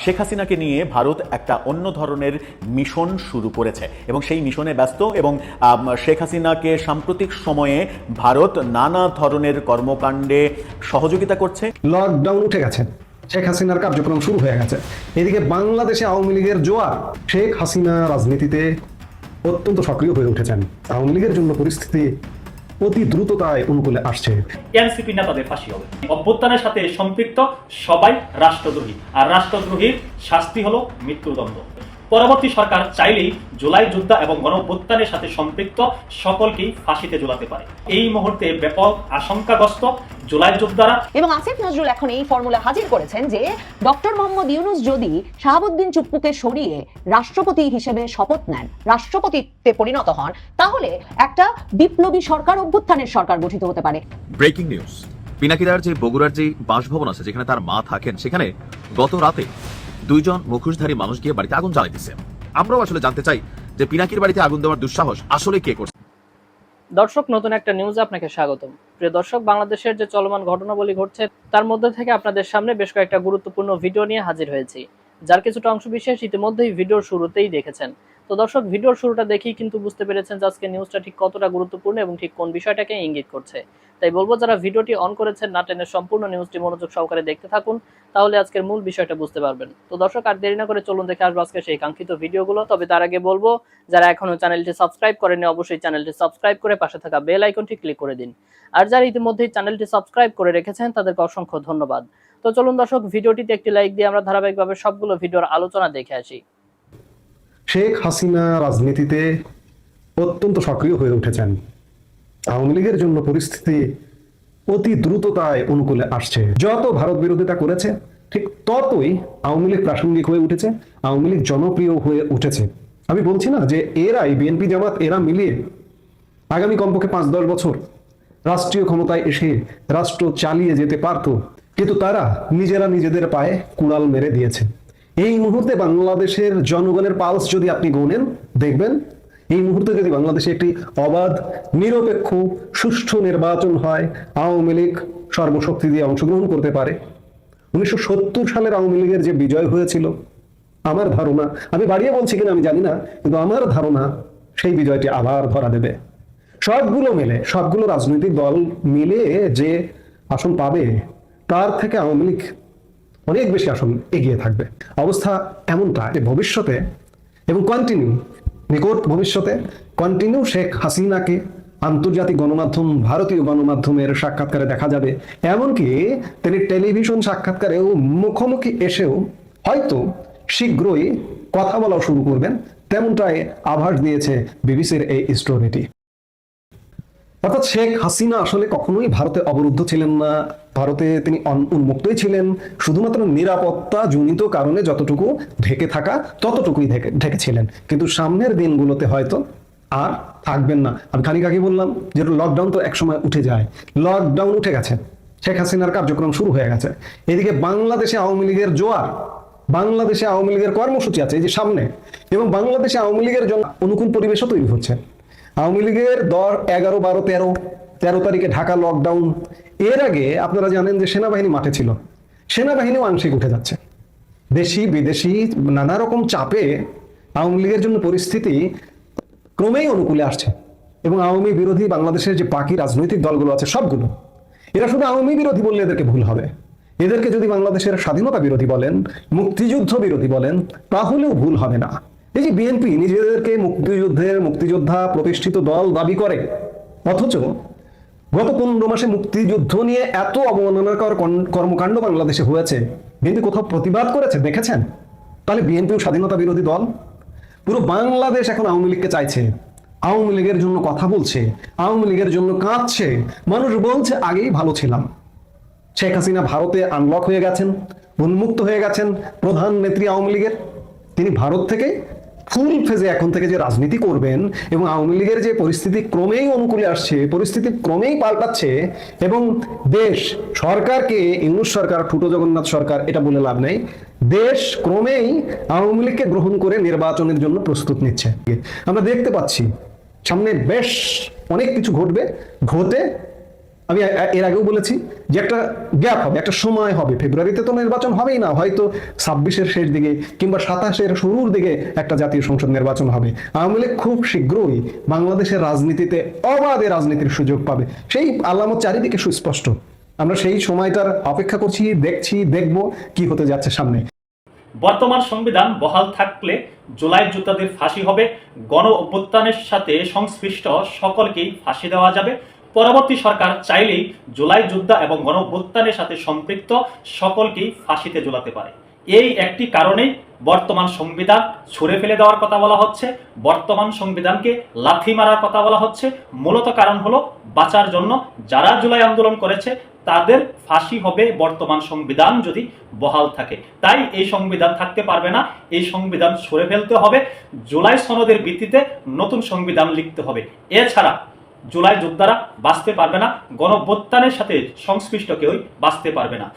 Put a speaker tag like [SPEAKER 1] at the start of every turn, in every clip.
[SPEAKER 1] শেখ হাসিনাকে নিয়ে ভারত একটা অন্য ধরনের মিশন শুরু করেছে এবং সেই মিশনে ব্যস্ত এবং শেখ হাসিনাকে সাম্প্রতিক সময়ে ভারত নানা ধরনের কর্মকাণ্ডে সহযোগিতা করছে।
[SPEAKER 2] লকডাউন উঠে গেছে। শেখ হাসিনার কার্যক্রম শুরু হয়ে গেছে। এদিকে বাংলাদেশে আওয়ামী লীগের জোয়ার শেখ হাসিনা রাজনীতিতে অত্যন্ত সক্রিয় হয়ে উঠেছেন। আওয়ামী লীগের জন্য পরিস্থিতি অতি দ্রুততায় অনুকূলে আসছে।
[SPEAKER 3] এনসিপি নেতাদের ফাঁসি হবে। অভ্যুত্থানের সাথে সম্পৃক্ত সবাই রাষ্ট্রদ্রোহী। আর রাষ্ট্রদ্রোহীর শাস্তি হলো মৃত্যুদণ্ড। পরবর্তী সরকার চাইলেই জুলাই যোদ্ধা এবং গণঅভ্যুত্থানের সাথে সম্পৃক্ত সকলকেই ফাঁসিতে ঝুলাতে পারে। এই মুহূর্তে ব্যাপক আশঙ্কাগ্রস্ত জুলাই যোদ্ধারা
[SPEAKER 4] এবং আসিফ নজরুল এখন এই ফর্মুলা হাজির করেছেন যে ডক্টর মোহাম্মদ ইউনুস যদি শাহাবুদ্দিন চুপ্পুকে সরিয়ে রাষ্ট্রপতি হিসেবে শপথ নেন রাষ্ট্রপতিতে পরিণত হন তাহলে একটা বিপ্লবী সরকার অভ্যুত্থানের সরকার গঠিত হতে পারে।
[SPEAKER 5] Breaking news. পিনাকিদার যে বগুড়ার যে বাসভবন আছে যেখানে তার মা থাকেন সেখানে গত রাতে দুইজন মুখোশধারী মানুষ গিয়ে বাড়িতে আগুন জ্বালাই দিচ্ছে আমরাও আসলে জানতে চাই যে পিনাকির বাড়িতে আগুন দেওয়ার দুঃসাহস আসলে কে করছে।
[SPEAKER 6] দর্শক, নতুন একটা নিউজে আপনাকে স্বাগতম। প্রিয় দর্শক, বাংলাদেশের যে চলমান ঘটনাবলী ঘটছে, তার মধ্যে থেকে আপনাদের সামনে বেশ কয়েকটা গুরুত্বপূর্ণ ভিডিও নিয়ে হাজির হয়েছি। যার কিছুটা অংশ বিশেষ ইতিমধ্যেই ভিডিওর শুরুতেই দেখেছেন। তো দর্শক, ভিডিওর শুরুটা দেখেই কিন্তু বুঝতে পেরেছেন যে আজকে নিউজটা ঠিক কতটা গুরুত্বপূর্ণ এবং ঠিক কোন বিষয়টাকে ইঙ্গিত করছে। তাই বলব, যারা ভিডিওটি অন করেছেন, না টেনে সম্পূর্ণ নিউজটি মনোযোগ সহকারে দেখতে থাকুন, তাহলে আজকের মূল বিষয়টা বুঝতে পারবেন। তো দর্শক, আর দেরি না করে চলুন দেখে আসব আজকে সেই কাঙ্ক্ষিত ভিডিওগুলো। তবে তার আগে বলব, যারা এখনও চ্যানেলটি সাবস্ক্রাইব করেনি অবশ্যই চ্যানেলটি সাবস্ক্রাইব করে পাশে থাকা বেল আইকনটি ক্লিক করে দিন। আর যারা ইতিমধ্যেই চ্যানেলটি সাবস্ক্রাইব করে রেখেছেন, তাদেরকে অসংখ্য ধন্যবাদ। তো চলুন দর্শক, ভিডিওটিতে একটি লাইক দিয়ে আমরা ধারাবাহিকভাবে সবগুলো ভিডিওর আলোচনা দেখে আসি।
[SPEAKER 2] শেখ হাসিনা রাজনীতিতে অত্যন্ত সক্রিয় হয়ে উঠেছেন। আওয়ামী লীগের জন্য পরিস্থিতি অতি দ্রুততায় অনুকূলে আসছে। যত ভারত বিরোধিতা করেছে, ঠিক ততই আওয়ামী লীগ প্রাসঙ্গিক হয়ে উঠেছে, আওয়ামী লীগ জনপ্রিয় হয়ে উঠেছে। আমি বলছি না যে এরাই, বিএনপি, জামাত, এরা মিলিয়ে আগামী কমপক্ষে পাঁচ দশ বছর রাষ্ট্রীয় ক্ষমতায় এসে রাষ্ট্র চালিয়ে যেতে পারত, কিন্তু তারা নিজেরা নিজেদের পায়ে কুড়াল মেরে দিয়েছে। এই মুহূর্তে বাংলাদেশের জনগণের পালস যদি আপনি গোনেন, দেখবেন এই মুহূর্তে যদি বাংলাদেশে একটি অবাধ, নিরপেক্ষ, সুষ্ঠু নির্বাচন হয়, আওয়ামী লীগ সর্বশক্তি দিয়ে অংশগ্রহণ করতে পারে। উনিশশো সত্তর সালের আওয়ামী লীগের যে বিজয় হয়েছিল, আমার ধারণা, আমি বাড়িয়ে বলছি কিনা আমি জানি না, কিন্তু আমার ধারণা সেই বিজয়টি আবার ধরা দেবে। সবগুলো মিলে, সবগুলো রাজনৈতিক দল মিলে যে আসন পাবে, তার থেকে আওয়ামী লীগ অনেক বেশি আসন এগিয়ে থাকবে। অবস্থা এমনটা যে ভবিষ্যতে এবং কন্টিনিউ নিকট ভবিষ্যতে কন্টিনিউ শেখ হাসিনাকে আন্তর্জাতিক গণমাধ্যম, ভারতীয় গণমাধ্যমের সাক্ষাৎকারে দেখা যাবে। এমনকি তিনি টেলিভিশন সাক্ষাৎকারেও মুখোমুখি এসেও হয়তো শীঘ্রই কথা বলা শুরু করবেন। তেমনটাই আভাস দিয়েছে বিবিসির এই স্টোরিটি অর্থাৎ শেখ হাসিনা আসলে কখনোই ভারতে অবরুদ্ধ ছিলেন না। ভারতে তিনি উন্মুক্তই ছিলেন। শুধুমাত্র নিরাপত্তা জনিত কারণে যতটুকু ঢেকে থাকা, ততটুকুই ঢেকে ঢেকেছিলেন। কিন্তু সামনের দিনগুলোতে হয়তো আর থাকবেন না। আমি খানিক আগে বললাম যে লকডাউন তো একসময় উঠে যায়। লকডাউন উঠে গেছে। শেখ হাসিনার কার্যক্রম শুরু হয়ে গেছে। এদিকে বাংলাদেশে আওয়ামী লীগের জোয়ার, বাংলাদেশে আওয়ামী লীগের কর্মসূচি আছে এই যে সামনে, এবং বাংলাদেশে আওয়ামী লীগের জন্য অনুকূল পরিবেশও তৈরি হচ্ছে। আওয়ামী লীগের দর এগারো, বারো, তেরো তেরো তারিখে ঢাকা লকডাউন এর আগে আপনারা জানেন যে সেনাবাহিনী মাঠে ছিল। সেনাবাহিনীও আংশিক উঠে যাচ্ছে। দেশি, বিদেশি নানা রকম চাপে আওয়ামী লীগের জন্য পরিস্থিতি ক্রমেই অনুকূলে আসছে। এবং আওয়ামী বিরোধী বাংলাদেশের যে বাকি রাজনৈতিক দলগুলো আছে সবগুলো, এরা শুধু আওয়ামী বিরোধী বললে এদেরকে ভুল হবে। এদেরকে যদি বাংলাদেশের স্বাধীনতা বিরোধী বলেন, মুক্তিযুদ্ধ বিরোধী বলেন, তাহলেও ভুল হবে না। এই যে বিএনপি নিজেদেরকে মুক্তিযুদ্ধের মুক্তিযোদ্ধা প্রতিষ্ঠিত দল দাবি করে, অথচ গত পনেরো মাসে মুক্তিযুদ্ধ নিয়ে এত অবমাননাকর কর্মকাণ্ড বাংলাদেশে হয়েছে। বিএনপি কোথাও প্রতিবাদ করেছে, দেখেছেন? তাহলে বিএনপিও স্বাধীনতা বিরোধী দল? পুরো বাংলাদেশ এখন আওয়ামী লীগকে চাইছে। আওয়ামী লীগের জন্য কথা বলছে, আওয়ামী লীগের জন্য কাঁদছে। মানুষ বলছে, আগেই ভালো ছিলাম। শেখ হাসিনা ভারতে আনলক হয়ে গেছেন, উন্মুক্ত হয়ে গেছেন প্রধান নেত্রী আওয়ামী লীগের। তিনি ভারত থেকে ফুল ফেজে এখন থেকে যে রাজনীতি করবেন এবং আওয়ামী লীগের যে পরিস্থিতি ক্রমেই অনুকূলে আসছে, পরিস্থিতি ক্রমেই পাল্টাচ্ছে এবং দেশ, সরকারকে ইংলিশ সরকার ঠুটো জগন্নাথ সরকার এটা বলে লাভ নেই। দেশ ক্রমেই আওয়ামী লীগকে গ্রহণ করে নির্বাচনের জন্য প্রস্তুত নিচ্ছে। আমরা দেখতে পাচ্ছি, সামনে বেশ অনেক কিছু ঘটবে, ঘটে আমি এর আগেও বলেছি যে একটা গ্যাপ হবে, একটা সময় হবে। ফেব্রুয়ারিতে তো নির্বাচন হবেই না, হয়তো ছাব্বিশের শেষ দিকে কিংবা সাতাশের শুরুর দিকে একটা জাতীয় সংসদ নির্বাচন হবে। আওয়ামী লীগ খুব শীঘ্রই বাংলাদেশের রাজনীতিতে অবাধে রাজনীতির সুযোগ পাবে। সেই আলামত চারিদিকে সুস্পষ্ট। আমরা সেই সময়টার অপেক্ষা করছি, দেখছি, দেখব কি হতে যাচ্ছে সামনে।
[SPEAKER 3] বর্তমান সংবিধান বহাল থাকলে জুলাই যোদ্ধাদের ফাঁসি হবে। গণ অভ্যুত্থানের সাথে সংশ্লিষ্ট সকলকেই ফাঁসি দেওয়া যাবে। পরবর্তী সরকার চাইলেই জুলাই যোদ্ধা এবং গণ অভ্যুত্থানের সাথে সম্পৃক্ত সকলকেই ফাঁসিতে ঝোলাতে পারে। এই একটি কারণেই বর্তমান সংবিধান ছুঁড়ে ফেলে দেওয়ার কথা বলা হচ্ছে, বর্তমান সংবিধানকে লাথি মারার কথা বলা হচ্ছে। মূলত কারণ হলো বাঁচার জন্য যারা জুলাই আন্দোলন করেছে, তাদের ফাঁসি হবে বর্তমান সংবিধান যদি বহাল থাকে। তাই এই সংবিধান থাকতে পারবে না, এই সংবিধান সরে ফেলতে হবে। জুলাই সনদের ভিত্তিতে নতুন সংবিধান লিখতে হবে। এছাড়া জুলাই যোদ্ধারা বাঁচতে পারবে না, গণভ্যুত্থানের সাথে সংশ্লিষ্ট কেউই বাঁচতে পারবে না।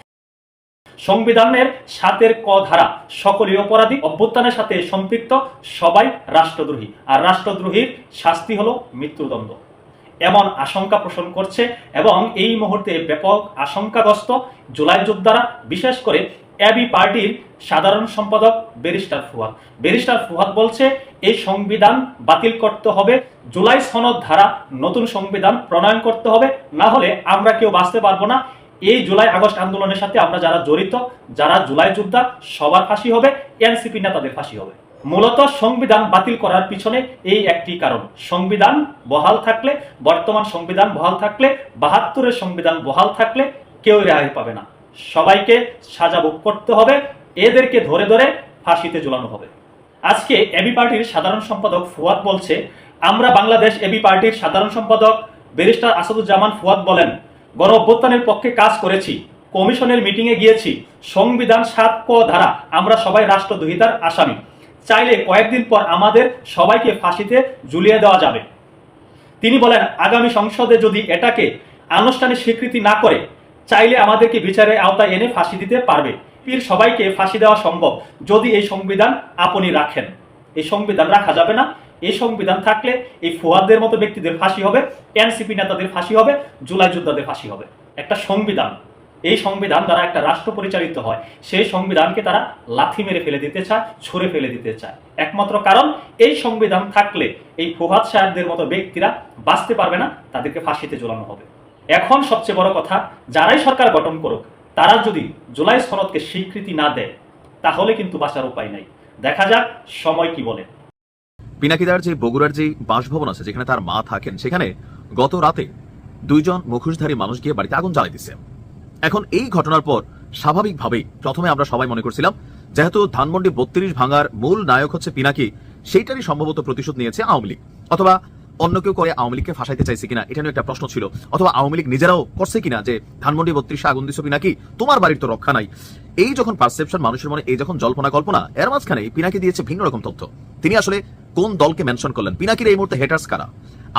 [SPEAKER 3] সংবিধানের সাতের ক ধারা সকলই অপরাধী অভ্যুত্থানের সাথে সম্পৃক্ত সবাই রাষ্ট্রদ্রোহী, আর রাষ্ট্রদ্রোহীর শাস্তি হলো মৃত্যুদণ্ড। এমন আশঙ্কা পোষণ করছে এবং এই মুহূর্তে ব্যাপক আশঙ্কাগ্রস্ত জুলাই যোদ্ধারা, বিশেষ করে এবি পার্টির সাধারণ সম্পাদক ব্যারিস্টার ফুয়াদ ব্যারিস্টার ফুয়াদ বলছে, এই সংবিধান বাতিল করতে হবে, জুলাই সনদ ধারা নতুন সংবিধান প্রণয়ন করতে হবে, না হলে আমরা কেউ বাঁচতে পারব না। এই জুলাই আগস্ট আন্দোলনের সাথে আমরা যারা জড়িত, যারা জুলাই যোদ্ধা, সবার ফাঁসি হবে, এনসিপি নেতাদের ফাঁসি হবে। মূলত সংবিধান বাতিল করার পিছনে এই একটি কারণ। সংবিধান বহাল থাকলে, বর্তমান সংবিধান বহাল থাকলে, বাহাত্তরের সংবিধান বহাল থাকলে কেউ রেহাই পাবে না। সবাইকে সাজা ভোগ করতে হবে, এদেরকে ধরে ধরে ফাঁসিতে ঝুলানো হবে। আজকে এবি পার্টির সাধারণ সম্পাদক ফুয়াদ বলছে, আমরা বাংলাদেশ এবি পার্টির সাধারণ সম্পাদক ব্যারিস্টার আসাদুজ্জামান ফুয়াদ বলেন, গণ অভ্যুত্থানের পক্ষে কাজ করেছি, কমিশনের মিটিংয়ে গিয়েছি, সংবিধান সাত ক ধারা, আমরা সবাই রাষ্ট্রদ্রোহিতার আসামি। চাইলে কয়েকদিন পর আমাদের সবাইকে ফাঁসিতে ঝুলিয়ে দেওয়া যাবে। তিনি বলেন, আগামী সংসদে যদি এটাকে আনুষ্ঠানিক স্বীকৃতি না করে চাইলে আমাদেরকে বিচারের আওতায় এনে ফাঁসি দিতে পারবে। পীর সবাইকে ফাঁসি দেওয়া সম্ভব। যদি এই সংবিধান আপনি রাখেন। এই সংবিধান রাখা যাবে না। এই সংবিধান থাকলে এই ফুয়াদের মতো ব্যক্তিদের ফাঁসি হবে, এনসিপি নেতাদের ফাঁসি হবে, জুলাই যোদ্ধাদের ফাঁসি হবে। একটা সংবিধান। এই সংবিধান দ্বারা একটা রাষ্ট্র পরিচালিত হয়। সেই সংবিধানকে তারা লাথি মেরে ফেলে দিতে চায়, ছুঁড়ে ফেলে দিতে চায়। একমাত্র কারণ, এই সংবিধান থাকলে এই ফুহাদ সাহেবদের মতো ব্যক্তিরা বাঁচতে পারবে না, তাদেরকে ফাঁসিতে ঝোলানো হবে। এখন সবচেয়ে বড় কথা, যারাই সরকার গঠন করুক, তারা যদি জুলাই সনদকে স্বীকৃতি না দেয়, তাহলে কিন্তু বাঁচার উপায় নাই। দেখা যাক সময় কি বলে।
[SPEAKER 5] পিনাকিদার যে বগুড়ার যে বাসভবন আছে, যেখানে তার মা থাকেন, সেখানে গত রাতে দুইজন মুখোশধারী মানুষ গিয়ে বাড়িতে আগুন জ্বালাই দিচ্ছে এখন এই ঘটনার পর স্বাভাবিকভাবেই প্রথমে আমরা সবাই মনে করছিলাম, যেহেতু ধানমন্ডি বত্রিশ ভাঙার মূল নায়ক হচ্ছে পিনাকি, সেইটারই সম্ভবত প্রতিশোধ নিয়েছে আওয়ামী লীগ। অথবা অন্য কেউ করে আওয়ামী লীগকে ফাঁসাইতে চাইছে কিনা, এটা একটা প্রশ্ন ছিল। অথবা আওয়ামী লীগ নিজেরাও করছে কিনা যে ধানমন্ডি, বত্রিশে আগুন দিছো পিনাকি, তোমার বাড়ির তো রক্ষা নাই। এই যখন পারসেপশন মানুষের মনে, এই যখন জল্পনা কল্পনা, এর মাঝখানে পিনাকি দিয়েছে ভিন্ন রকম তথ্য। তিনি আসলে কোন দলকে মেনশন করলেন? পিনাকির এই মুহূর্তে হেটার্স কারা?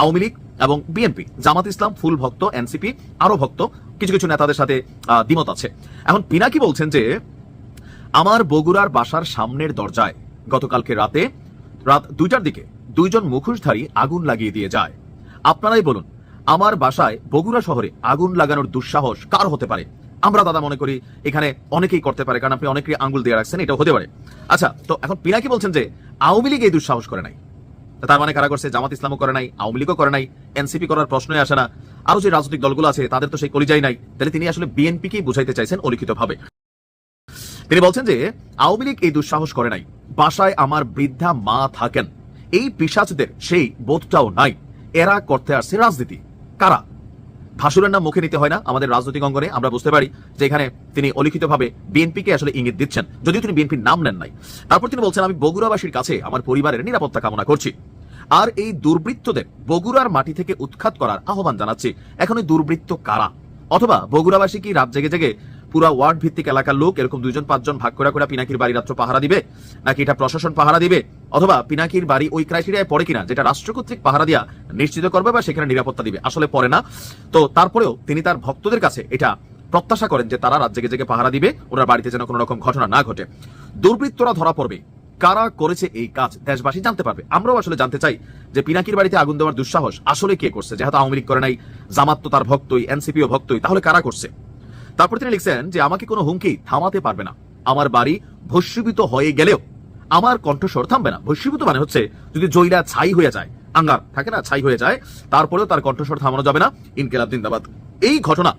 [SPEAKER 5] আওয়ামী লীগ এবং বিএনপি। জামাত ইসলাম ফুল ভক্ত, এনসিপি আরও ভক্ত, কিছু কিছু নেতাদের সাথে দ্বিমত আছে। এখন পিনাকি বলছেন যে, আমার বগুড়ার বাসার সামনের দরজায় গতকালকে রাতে, রাত দুইটার দিকে দুইজন মুখোশধারী আগুন লাগিয়ে দিয়ে যায়। আপনারাই বলুন, আমার বাসায় বগুড়া শহরে আগুন লাগানোর দুঃসাহস কার হতে পারে? আমরা দাদা মনে করি এখানে অনেকেই করতে পারে, কারণ আপনি অনেকেই আঙ্গুল দিয়ে রাখছেন এটা হতে পারে। আচ্ছা তো এখন পিনাকি বলছেন যে আওয়ামী লীগ এই দুঃসাহস করে নাই। তার মানে কারা করছে? জামাত ইসলামও করে নাই, আওয়ামী লীগও করে নাই, এনসিপি করার প্রশ্নই আসে না। আরও যে রাজনৈতিক দলগুলো আছে, তাদের তো সেই কলিজাই নাই। তাহলে তিনি আসলে বিএনপিকেই বুঝাইতে চাইছেন অলিখিত ভাবে তিনি বলছেন যে আওয়ামী লীগ এই দুঃসাহস করে নাই। বাসায় আমার বৃদ্ধা মা থাকেন। এই পিসাচদের সেই বোধটাও নাই। এরা করতে আসছে রাজনীতি। কারা? ভাসুরের নাম মুখে নিতে হয় না, আমাদের রাজনৈতিক অঙ্গনে আমরা বুঝতে পারি যে এখানে তিনি অলিখিতভাবে বিএনপিকে আসলে ইঙ্গিত দিচ্ছেন, যদিও তিনি বিএনপির নাম নেন নাই। তারপর তিনি বলছেন, আমি বগুড়াবাসীর কাছে আমার পরিবারের নিরাপত্তা কামনা করছি। আর এই দুর্বৃত্তদের বগুড়ার মাটি থেকে উৎখাত করার আহ্বান জানাচ্ছি। এখন এই দুর্বৃত্ত কারা? অথবা বগুড়াবাসী কি রাত জেগে জেগে পুরা ওয়ার্ড ভিত্তিক এলাকার লোক এরকম দুজন পাঁচজন ভাগ করে করে পিনাকির বাড়ি রাত্র পাহারা দিবে? নাকি এটা প্রশাসন পাহারা দিবে? অথবা পিনাকির বাড়ি ওই ক্রাইটেরিয়ায় পড়ে কিনা, যেটা রাষ্ট্র কর্তৃক পাহারা দিয়া নিশ্চিত করবে বা সেখানে নিরাপত্তা দিবে, আসলে পড়ে না। তো তারপরেও তিনি তার ভক্তদের কাছে এটা প্রত্যাশা করেন যে তারা রাত জেগে জেগে পাহারা দিবে ওনার বাড়িতে যেন কোনো রকম ঘটনা না ঘটে। দুর্বৃত্তরা ধরা পড়বে। কারা করেছে এই কাজ, দেশবাসী জানতে পারবে। আমরাও আসলে জানতে চাই যে পিনাকির বাড়িতে আগুন দেওয়ার দুঃসাহস আসলে কে করছে? যেহেতু আওয়ামী লীগ করে নাই, জামাত তো তার ভক্তই, এনসিপিও ভক্তই, তাহলে কারা করছে? তারপর তিনি লিখছেন যে আমাকে কোনো হুমকি থামাতে পারবে না। আমার বাড়ি ভস্মীভূত হয়ে গেলেও আমার কণ্ঠস্বর থামবে না। ভস্মীভূত মানে হচ্ছে, যদি জয়লা ছাই হয়ে যায়, আঙ্গার থাকে না, ছাই হয়ে যায়, তারপরেও তার কণ্ঠস্বর থামানো যাবে না। ইনকেলাব, জিন্দাবাদ। এই ঘটনা,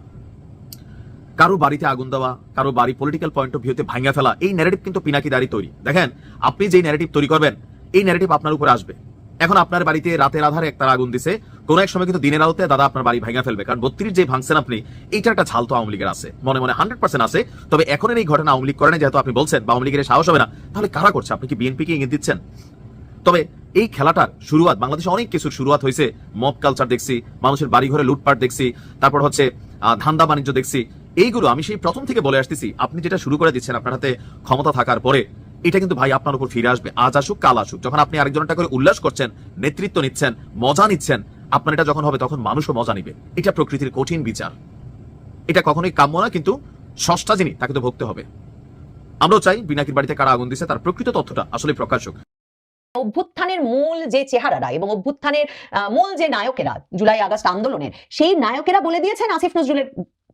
[SPEAKER 5] কারও বাড়িতে আগুন দেওয়া, কারও বাড়ি পলিটিক্যাল পয়েন্ট অফ ভিউতে ভাঙা ফেলা, এই ন্যারেটিভ কিন্তু পিনাকি দাঁড়ি তৈরি। দেখেন, আপনি যেই ন্যারেটিভ তৈরি করবেন, এই ন্যারেটিভ আপনার উপরে আসবে। এখন আপনার বাড়িতে রাতের আধারে একটা আগুন দিছে কোন এক সময় কিন্তু দিনের আলোতে দাদা আপনার বাড়ি ভাঙা ফেলবে। কারণ বত্রিশ যে ভাঙছেন আপনি এইটা একটা ঝাল তো আওয়ামী লীগের আছে। মনে মনে হান্ড্রেড পার্সেন্ট আছে। তবে এখন এই ঘটনা আওয়ামী লীগ করে না যেহেতু আপনি বলছেন, বা আওয়ামী লীগের সাহস হবে না, তাহলে কারা করছে? আপনি কি বিএনপিকে ইঙ্গিত দিচ্ছেন? তবে এই খেলাটার শুরুয়াত, বাংলাদেশে অনেক কিছুর শুরুয়াত হয়েছে। মব কালচার দেখছি, মানুষের বাড়ি ঘরে লুটপাট দেখছি, তারপর হচ্ছে ধান্দা বাণিজ্য দেখছি। এইগুলো আমি সেই প্রথম থেকে বলে আসতেছি। আপনি যেটা শুরু করে দিচ্ছেন আপনার হাতে ক্ষমতা থাকার পরে, এটা কিন্তু ভাই আপনার উপর ফিরে আসবে। আজ আসুক, কাল আসুক। যখন আপনি আরেকজনটা করে উল্লাস করছেন, নেতৃত্ব নিচ্ছেন, মজা নিচ্ছেন আপনার এটা যখন হবে, তখন মানুষও মজা নিবে। এটা প্রকৃতির কঠিন বিচার। এটা কখনোই কাম্য না, কিন্তু ষষ্ঠা যিনি, তাকে তো ভুগতে হবে। আমরাও চাই বিনাকির বাড়িতে কারা আগুন দিছে, তার প্রকৃত তথ্যটা আসলে প্রকাশ হোক।
[SPEAKER 4] অভ্যুত্থানের মূল যে চেহারাটা এবং অভ্যুত্থানের মূল যে নায়কেরা, জুলাই আগস্ট আন্দোলনের, সেই নায়কেরা বলে দিয়েছেন আসিফ নজরুলের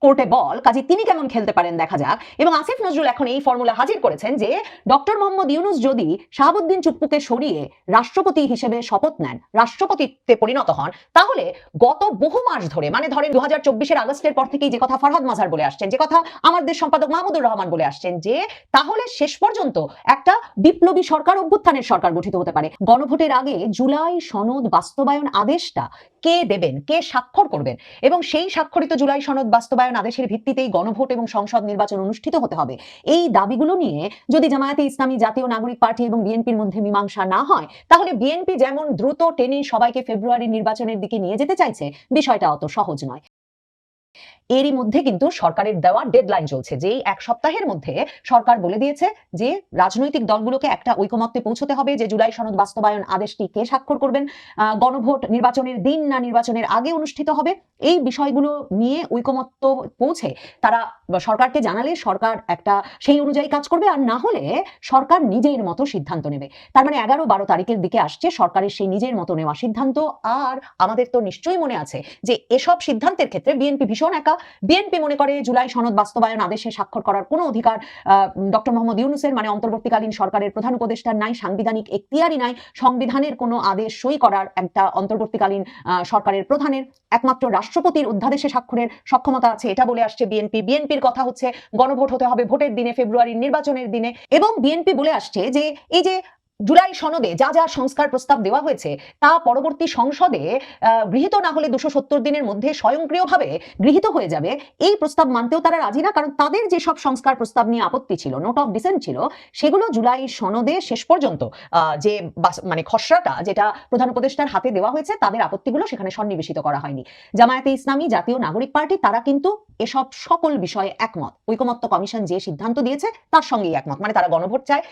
[SPEAKER 4] কোর্টে বল, কাজে তিনি কেমন খেলতে পারেন দেখা যাক। এবং আসিফ নজরুল এখন এই ফর্মুলা হাজির করেছেন যে, ডক্টর মোহাম্মদ ইউনুস যদি শাহাবুদ্দিন চুপ্পুকে সরিয়ে রাষ্ট্রপতি হিসেবে শপথ নেন রাষ্ট্রপতিত্বে পরিণত হন, তাহলে গত বহু মাস ধরে মানে ধরেন দু হাজার চব্বিশের আগস্টের পর থেকেই যে কথা ফরহাদ মাজার বলে আসছেন, যে কথা আমার দেশ সম্পাদক মাহমুদুর রহমান বলে আসছেন যে, তাহলে শেষ পর্যন্ত একটা বিপ্লবী সরকার অভ্যুত্থানের সরকার গঠিত হতে পারে। গণভোটের আগে জুলাই সনদ বাস্তবায়ন আদেশটা কে দেবেন, কে স্বাক্ষর করবেন? এবং সেই স্বাক্ষরিত জুলাই সনদ বাস্তবায়ন আদেশের ভিত্তিতেই গণভোট এবং সংসদ নির্বাচন অনুষ্ঠিত হতে হবে। এই দাবিগুলো নিয়ে যদি জামায়াতে ইসলামী জাতীয় নাগরিক পার্টি এবং বিএনপির মধ্যে মীমাংসা না হয়, তাহলে বিএনপি যেমন দ্রুত টেনে সবাইকে ফেব্রুয়ারি নির্বাচনের দিকে নিয়ে যেতে চাইছে, বিষয়টা অত সহজ নয়। এরই মধ্যে কিন্তু সরকারের দেওয়া ডেডলাইন চলছে যে এক সপ্তাহের মধ্যে সরকার বলে দিয়েছে যে রাজনৈতিক দলগুলোকে একটা ঐকমত্যে পৌঁছতে হবে, যে জুলাই সনদ বাস্তবায়ন আদেশটি কে স্বাক্ষর করবেন গণভোট নির্বাচনের দিন না নির্বাচনের আগে অনুষ্ঠিত হবে, এই বিষয়গুলো নিয়ে ঐকমত্য পৌঁছে তারা সরকারকে জানালে সরকার একটা সেই অনুযায়ী কাজ করবে, আর না হলে সরকার নিজের মতো সিদ্ধান্ত নেবে। তার মানে এগারো বারো তারিখের দিকে আসছে সরকারের সেই নিজের মতো নেওয়া সিদ্ধান্ত, আর আমাদের তো নিশ্চয়ই মনে আছে যে এসব সিদ্ধান্তের ক্ষেত্রে বিএনপি ভীষণ একা বিএনপি মনে করে জুলাই সনদ বাস্তবায়ন আদেশে স্বাক্ষর করার কোনো অধিকার ডক্টর মোহাম্মদ ইউনুসের মানে অন্তর্বর্তীকালীন সরকারের প্রধান উপদেষ্টার নাই, সাংবিধানিক এখতিয়ারই নাই, সংবিধানের কোনো আদেশ সই করার একটা অন্তর্বর্তীকালীন সরকারের প্রধানের একমাত্র রাষ্ট্রপতির অধ্যাদেশে স্বাক্ষরের সক্ষমতা আছে, এটা বলে আসছে বিএনপি। বিএনপির কথা হচ্ছে গণভোট হতে হবে ভোটের দিনে, ফেব্রুয়ারির নির্বাচনের দিনে এবং বিএনপি বলে আসছে যে, এই যে জুলাই সনদে যা যা সংস্কার প্রস্তাব দেওয়া হয়েছে, তা পরবর্তী সংসদে গৃহীত না হলে দুশো সত্তর দিনের মধ্যে স্বয়ংক্রিয়ভাবে গৃহীত হয়ে যাবে। এই প্রস্তাব মানতেও তারা রাজি না, কারণ তাদের যেসব সংস্কার প্রস্তাব নিয়ে আপত্তি ছিল, নোট অফ ডিসেন্ট ছিল, সেগুলো জুলাই সনদে শেষ পর্যন্ত যে মানে খসড়াটা, যেটা প্রধান উপদেষ্টার হাতে দেওয়া হয়েছে, তাদের আপত্তিগুলো সেখানে সন্নিবেশিত করা হয়নি। জামায়াতে ইসলামী, জাতীয় নাগরিক পার্টি, তারা কিন্তু এসব সকল বিষয়ে একমত। ঐকমত্য কমিশন যে সিদ্ধান্ত দিয়েছে, তার সঙ্গেই একমত মানে তারা গণভোট চায়।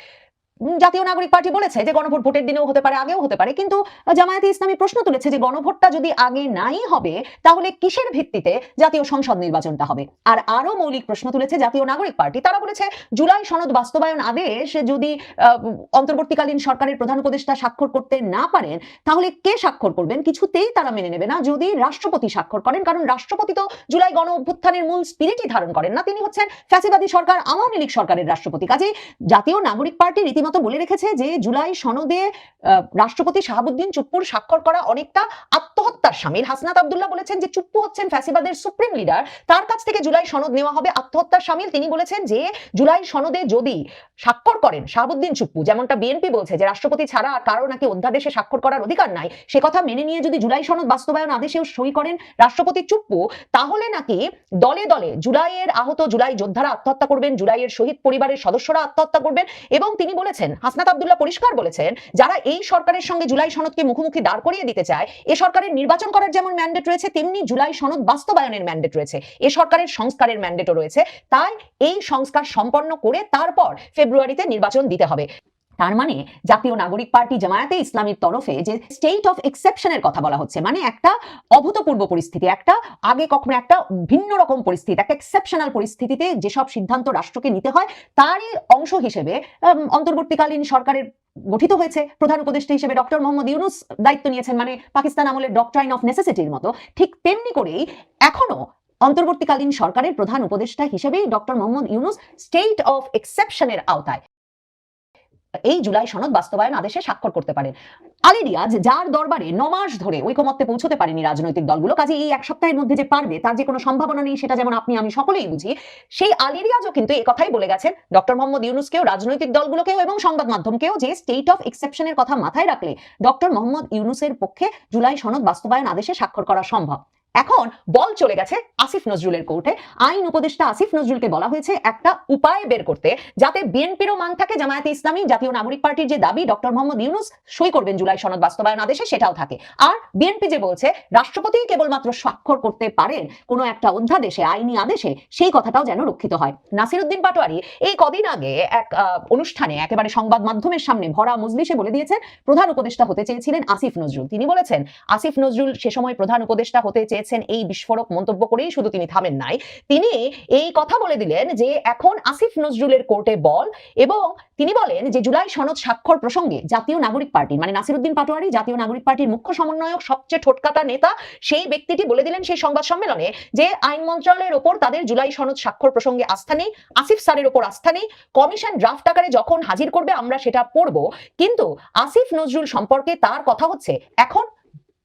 [SPEAKER 4] জাতীয় নাগরিক পার্টি বলেছে যে গণভোট ভোটের দিনেও হতে পারে, আগেও হতে পারে। কিন্তু জামায়াতে ইসলামী প্রশ্ন তুলেছে যে গণভোটটা যদি আগে নাই হবে, তাহলে কিসের ভিত্তিতে জাতীয় সংসদ নির্বাচনটা হবে? আর আরও মৌলিক প্রশ্ন তুলেছে জাতীয় নাগরিক পার্টি। তারা বলেছে, জুলাই সনদ বাস্তবায়ন আদেশ যদি অন্তর্বর্তীকালীন সরকারের প্রধান উপদেষ্টা স্বাক্ষর করতে না পারেন, তাহলে কে স্বাক্ষর করবেন? কিছুতেই তারা মেনে নেবে না। যদি রাষ্ট্রপতি স্বাক্ষর করেন, কারণ রাষ্ট্রপতি তো জুলাই গণ অভ্যুত্থানের মূল স্পিরিটই ধারণ করেন না, তিনি হচ্ছেন ফ্যাসিবাদী সরকার, আওয়ামী লীগ সরকারের রাষ্ট্রপতি। কাজেই জাতীয় নাগরিক পার্টি রীতিমতো বলে রেখেছে যে জুলাই সনদে রাষ্ট্রপতি শাহাবুদ্দিন চুপ্পুর স্বাক্ষর করা অনেকটা আত্মহত্যার সামিল হাসনাত আব্দুল্লাহ বলেছেন যে চুপ্পু হচ্ছেন ফ্যাসিবাদের সুপ্রিম লিডার। তার কাছ থেকে জুলাই সনদ নেওয়া হবে আত্মহত্যার সামিল তিনি বলেছেন যে জুলাই সনদে যদি স্বাক্ষর করেন শাহাবুদ্দিন চুপ্পু, যেমনটা বিএনপি বলছে যে রাষ্ট্রপতি ছাড়া আর কারও নাকি অধ্যাদেশে স্বাক্ষর করার অধিকার নাই, সে কথা মেনে নিয়ে যদি জুলাই সনদ বাস্তবায়ন আদেশেও সই করেন রাষ্ট্রপতি চুপ্পু, তাহলে নাকি দলে দলে জুলাইয়ের আহত জুলাই যোদ্ধারা আত্মহত্যা করবেন, জুলাইয়ের শহীদ পরিবারের সদস্যরা আত্মহত্যা করবেন এবং তিনি বলেছেন হাসনাত আবদুল্লাহ পরিষ্কার বলেছেন, যারা এই সরকারের সঙ্গে জুলাই সনদকে মুখোমুখি দাঁড় করিয়ে দিতে চায়, এ সরকারের নির্বাচন করার যেমন ম্যান্ডেট রয়েছে, তেমনি জুলাই সনদ বাস্তবায়নের ম্যান্ডেট রয়েছে। এ সরকারের সংস্কারের ম্যান্ডেটও রয়েছে। তাই এই সংস্কার সম্পন্ন করে তারপর ফেব্রুয়ারিতে নির্বাচন দিতে হবে। তার মানে জাতীয় নাগরিক পার্টি জামায়াতে ইসলামীর তরফে যে স্টেট অফ এক্সেপশনের কথা বলা হচ্ছে মানে একটা অভূতপূর্ব পরিস্থিতি, একটা আগে কখনো একটা ভিন্ন রকম পরিস্থিতি, একটা এক্সেপশনাল পরিস্থিতিতে যেসব সিদ্ধান্ত রাষ্ট্রকে নিতে হয়, তারই অংশ হিসেবে অন্তর্বর্তীকালীন সরকারের গঠিত হয়েছে। প্রধান উপদেষ্টা হিসেবে ডক্টর মোহাম্মদ ইউনুস দায়িত্ব নিয়েছেন মানে পাকিস্তান আমলের ডক্ট্রাইন অফ নেসেসিটির মতো। ঠিক তেমনি করেই এখনও অন্তর্বর্তীকালীন সরকারের প্রধান উপদেষ্টা হিসেবেই doctor Mohammad Yunus state of এক্সেপশনের আওতায়। এই জুলাই সনদ বাস্তবায়ন আদেশে স্বাক্ষর করতে পারেন আলী রিয়াজ, যার দরবারে ন মাস ধরে ঐকমত্যে পৌঁছতে পারেনি রাজনৈতিক দলগুলো, কাজে এই এক সপ্তাহের মধ্যে যে পারবে তার যে কোনো সম্ভাবনা নেই, সেটা যেমন আপনি, আমি সকলেই বুঝি, সেই আলী রিয়াজও কিন্তু এই কথাই বলে গেছেন ডক্টর মোহাম্মদ ইউনুসকেও, রাজনৈতিক দলগুলোকেও এবং সংবাদ মাধ্যমকেও যে স্টেট অফ এক্সেপশনের কথা মাথায় রাখলে ডক্টর মোহাম্মদ ইউনুসের পক্ষে জুলাই সনদ বাস্তবায়ন আদেশে স্বাক্ষর করা সম্ভব। এখন বল চলে গেছে আসিফ নজরুলের কোর্টে। আইন উপদেষ্টা আসিফ নজরুলকে বলা হয়েছে একটা উপায় বের করতে, যাতে বিএনপিরও মান থাকে জামায়াতে ইসলামী, জাতীয় নাগরিক পার্টির যে দাবি, ডক্টর মোহাম্মদ ইউনুস সই করবেন জুলাই সনদ বাস্তবায়ন আদেশে সেটাও থাকে। আর বিএনপি যে বলছে রাষ্ট্রপতি কেবলমাত্র স্বাক্ষর করতে পারেন কোনো একটা অধ্যাদেশে, আইনি আদেশে, সেই কথাটাও যেন রক্ষিত হয়। নাসিরুদ্দিন পাটোয়ারি এই কদিন আগে এক অনুষ্ঠানে একেবারে সংবাদ মাধ্যমের সামনে ভরা মজলিসে বলে দিয়েছেন, প্রধান উপদেষ্টা হতে চেয়েছিলেন আসিফ নজরুল। তিনি বলেছেন, আসিফ নজরুল সে সময় প্রধান উপদেষ্টা হতে চেয়েছেন এই বিস্ফোরক মন্তব্য করেই শুধু তিনি থামেন নাই। তিনি এই কথা বলে দিলেন যে এখন আসিফ নজরুলের কোর্টে বল এবং তিনি বলেন যে জুলাই সনদ স্বাক্ষর প্রসঙ্গে জাতীয় নাগরিক পার্টি মানে নাসিরুদ্দিন পাটোয়ারি জাতীয় নাগরিক পার্টির মুখ্য সমন্বয়ক, সবচেয়ে ঠোটকাটা নেতা, সেই ব্যক্তিটি বলে দিলেন সেই সংবাদ সম্মেলনে যে আইন মন্ত্রণালয়ের ওপর তাদের জুলাই সনদ স্বাক্ষর প্রসঙ্গে আস্থা নেই, আসিফ স্যারের ওপর আস্থা নেই, কমিশন ড্রাফট আকারে যখন হাজির করবে আমরা সেটা পড়ব। কিন্তু আসিফ নজরুল সম্পর্কে তার কথা হচ্ছে, এখন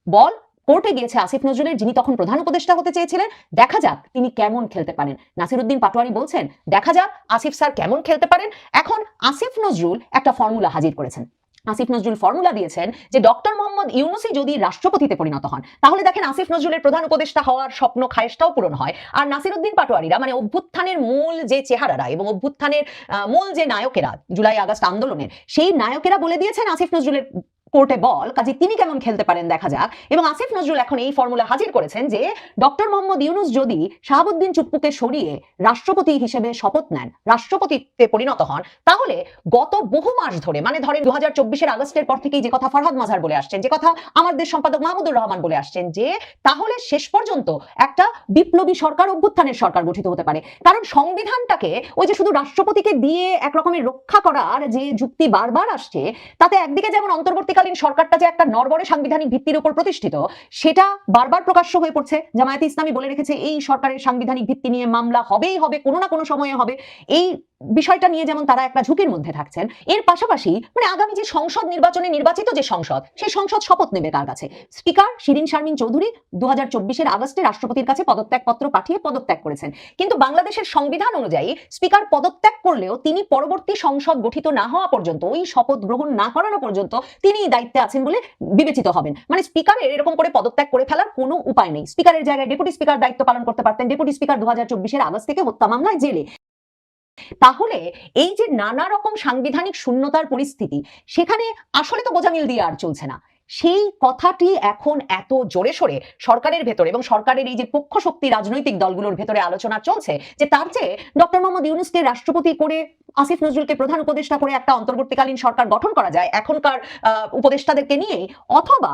[SPEAKER 4] বল কোর্টে গিয়েছে আসিফ নজরুলের, যিনি তখন প্রধান উপদেষ্টা হতে চেয়েছিলেন। দেখা যাক তিনি কেমন খেলতে পারেন। নাসিরুদ্দিন পাটোয়ারি বলছেন, দেখা যাক আসিফ স্যার কেমন খেলতে পারেন। এখন আসিফ নজরুল একটা ফর্মুলা হাজির করেছেন। আসিফ নজরুল ফর্মুলা দিয়েছেন যে, ডক্টর মোহাম্মদ ইউনুসি যদি রাষ্ট্রপতিতে পরিণত হন, তাহলে দেখেন আসিফ নজরুলের প্রধান উপদেষ্টা হওয়ার স্বপ্ন খায়েশটাও পূরণ হয়। আর নাসিরুদ্দিন পাটোয়ারিরা মানে অভ্যুত্থানের মূল যে চেহারারা এবং অভ্যুত্থানের মূল যে নায়কেরা, জুলাই আগস্ট আন্দোলনের, সেই নায়কেরা বলে দিয়েছেন আসিফ নজরুলের কোর্টে বল কাজে তিনি কেমন খেলতে পারেন দেখা যাক। এবং আসিফ নজরুল এখন এই ফর্মুলা হাজির করেছেন যে ডক্টর মোহাম্মদ ইউনুস যদি শাহাবুদ্দিন চুপ্পুকে সরিয়ে রাষ্ট্রপতি হিসেবে শপথ নেন, রাষ্ট্রপতিতে পরিণত হন, তাহলে গত বহু মাস ধরে মানে ধরেন দু হাজার চব্বিশের আগস্টের পর থেকেই যে কথা ফরহাদ মাঝার বলে আসছেন, যে কথা আমার দেশ সম্পাদক মাহমুদুর রহমান বলে আসছেন যে, তাহলে শেষ পর্যন্ত একটা বিপ্লবী সরকার, অভ্যুত্থানের সরকার গঠিত হতে পারে। কারণ সংবিধানটাকে ওই যে শুধু রাষ্ট্রপতিকে দিয়ে একরকমের রক্ষা করার যে যুক্তি বারবার আসছে, তাতে একদিকে যেমন অন্তর্বর্তীকালীন সরকারটা যে একটা নরবরে সাংবিধানিক ভিত্তির উপর প্রতিষ্ঠিত, সেটা বারবার প্রকাশ্য হয়ে পড়ছে। জামায়াতে ইসলামী বলে রেখেছে, এই সরকারের সাংবিধানিক ভিত্তি নিয়ে মামলা হবেই হবে, কোনো না কোনো সময়ে হবে। এই বিষয়টা নিয়ে যেমন তারা একটা ঝুঁকির মধ্যে থাকছেন, এর পাশাপাশি মানে আগামী যে সংসদ নির্বাচনে নির্বাচিত যে সংসদ, সেই সংসদ শপথ নেবে কার কাছে। স্পিকার শিরিন শারমিন চৌধুরী দু হাজার চব্বিশের আগস্টে রাষ্ট্রপতির কাছে পদত্যাগপত্র পাঠিয়ে পদত্যাগ করেছেন। কিন্তু বাংলাদেশের সংবিধান অনুযায়ী স্পিকার পদত্যাগ করলেও তিনি পরবর্তী সংসদ গঠিত না হওয়া পর্যন্ত, ওই শপথ গ্রহণ না করানো পর্যন্ত তিনি দায়িত্বে আছেন বলে বিবেচিত হবেন। মানে স্পিকারের এরকম করে পদত্যাগ করে ফেলার কোনো উপায় নেই। স্পিকারের জায়গায় ডেপুটি স্পিকার দায়িত্ব পালন করতে পারতেন। ডেপুটি স্পিকার দু হাজার চব্বিশের আগস্ট থেকে হত্যা মামলায় জেলে। তাহলে এই যে নানা রকম সাংবিধানিক শূন্যতার পরিস্থিতি, সেখানে আসলে তো বোঝা মিল দিয়ে আর চলছে না। সেই কথাটি এখন এত জোরে সোরে সরকারের ভেতরে এবং সরকারের এই যে পক্ষ শক্তি রাজনৈতিক দলগুলোর ভেতরে আলোচনা চলছে যে তার চেয়ে ডক্টর মোহাম্মদ ইউনুসকে রাষ্ট্রপতি করে, আসিফ নজরুলকে প্রধান উপদেষ্টা করে একটা অন্তর্বর্তীকালীন সরকার গঠন করা যায় এখনকার উপদেষ্টাদেরকে নিয়েই অথবা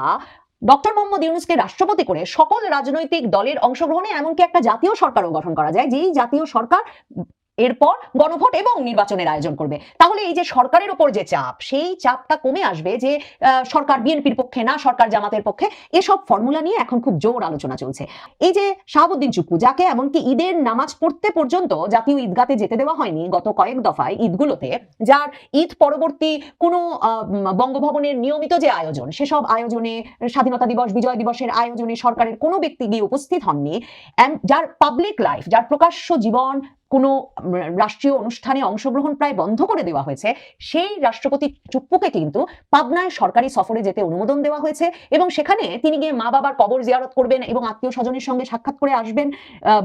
[SPEAKER 4] ডক্টর মোহাম্মদ ইউনুসকে রাষ্ট্রপতি করে সকল রাজনৈতিক দলের অংশগ্রহণে এমনকি একটা জাতীয় সরকারও গঠন করা যায়, যেই জাতীয় সরকার এরপর গণভোট এবং নির্বাচনের আয়োজন করবে। তাহলে এই যে সরকারের উপর যে চাপ, সেই চাপটা কমে আসবে যে সরকার বিএনপির পক্ষে না, সরকার জামাতের পক্ষে, এসব ফর্মুলা নিয়ে এখন খুব জোর আলোচনা চলছে। এই যে শাহাবুদ্দিন চুপ্পু, যাকে এমনকি ঈদের নামাজ পড়তে পর্যন্ত জাতীয় ঈদগাতে যেতে দেওয়া হয়নি গত কয়েক দফায় ঈদগুলোতে, যার ঈদ পরবর্তী কোনো বঙ্গভবনের নিয়মিত যে আয়োজন, সেসব আয়োজনে স্বাধীনতা দিবস, বিজয় দিবসের আয়োজনে সরকারের কোনো ব্যক্তি গিয়ে উপস্থিত হননি। যার পাবলিক লাইফ যার প্রকাশ্য জীবন কোনো রাষ্ট্রীয় অনুষ্ঠানে অংশগ্রহণ প্রায় বন্ধ করে দেওয়া হয়েছে। সেই রাষ্ট্রপতি চুপ্পুকে কিন্তু পাবনায় সরকারি সফরে যেতে অনুমোদন দেওয়া হয়েছে এবং সেখানে তিনি গিয়ে মা বাবার কবর জিয়ারত করবেন এবং আত্মীয় স্বজনের সঙ্গে সাক্ষাৎ করে আসবেন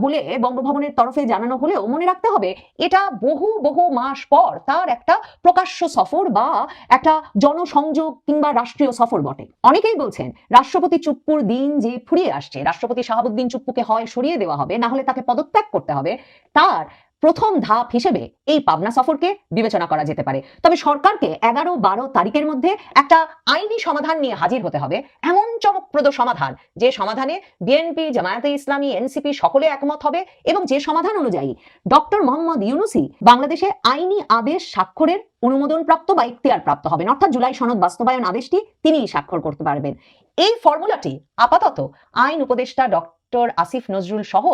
[SPEAKER 4] বলে বঙ্গভবনের তরফে জানানো হলেও মনে রাখতে হবে, এটা বহু বহু মাস পর তার একটা প্রকাশ্য সফর বা একটা জনসংযোগ কিংবা রাষ্ট্রীয় সফর বটে। অনেকেই বলছেন, রাষ্ট্রপতি চুপ্পুর দিন যে ফুরিয়ে আসছে, রাষ্ট্রপতি শাহাবুদ্দিন চুপ্পুকে হয় সরিয়ে দেওয়া হবে, না হলে তাকে পদত্যাগ করতে হবে। তার প্রথম ধাপ হিসেবে এই পাবনা সফরকে বিবেচনা করা যেতে পারে। তবে সরকারকে এগারো বারো তারিখের মধ্যে একটা আইনি সমাধান নিয়ে হাজির হতে হবে। এমন চমকপ্রদ সমাধান যে সমাধানে বিএনপি, জামায়াতে ইসলামী, এনসিপি সকলে একমত হবে এবং যে সমাধান অনুযায়ী ডক্টর মোহাম্মদ ইউনুসি বাংলাদেশে আইনি আদেশ স্বাক্ষরের অনুমোদন প্রাপ্ত বা ইখতিয়ার প্রাপ্ত হবেন। অর্থাৎ জুলাই সনদ বাস্তবায়ন আদেশটি তিনিই স্বাক্ষর করতে পারবেন। এই ফর্মুলাটি আপাতত আইন উপদেষ্টা ডক্টর আসিফ নজরুল সহ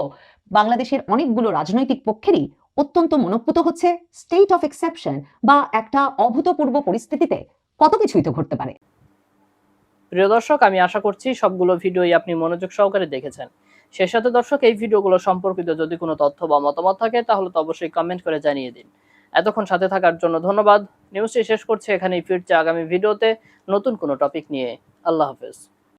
[SPEAKER 4] বাংলাদেশের অনেকগুলো রাজনৈতিক পক্ষেরই অত্যন্ত মনোপুত হচ্ছে স্টেট অফ এক্সেপশন বা একটা অভূতপূর্ব পরিস্থিতিতে কত কিছুই তো ঘটতে পারে।
[SPEAKER 6] প্রিয় দর্শক, আমি আশা করছি সবগুলো ভিডিওই আপনি মনোযোগ সহকারে দেখেছেন। সেই সাথে দর্শক, এই ভিডিওগুলো সম্পর্কিত যদি কোনো তথ্য বা মতামত থাকে, তাহলে তো অবশ্যই কমেন্ট করে জানিয়ে দিন। এতক্ষণ সাথে থাকার জন্য ধন্যবাদ। নিউজটি শেষ করছে, এখানেই ফিরছে আগামী ভিডিওতে নতুন কোনো টপিক নিয়ে। আল্লাহ হাফেজ।